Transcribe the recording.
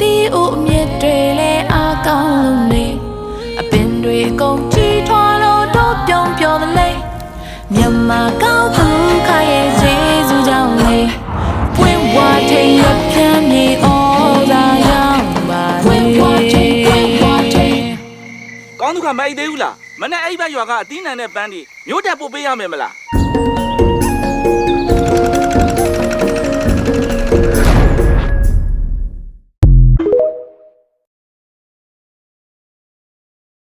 တီးဦးအမြစ်တွေလဲအားကောင်းလို့နေအပင်တွေအကုန်ကြီးထွားလို့တော့ပြုံးပြောတယ်လေမြန်မာကောင်းသူခရဲ့ကျေးဇူးကြောင့်လေပွင့်ဝါထိန်ရပြမ်းမြေဩဇာရောက်ပါလေပွင့်ဝါထိန်ပွင့်ဝါထိန်ကောင်းသူကမအိတ်သေးဘူးလားမနဲ့အဲ့ဘက်ရွာကအသီးနှံနဲ့ပန်းဒီမြို့တက်ပို့ပေးရမယ်မလားမ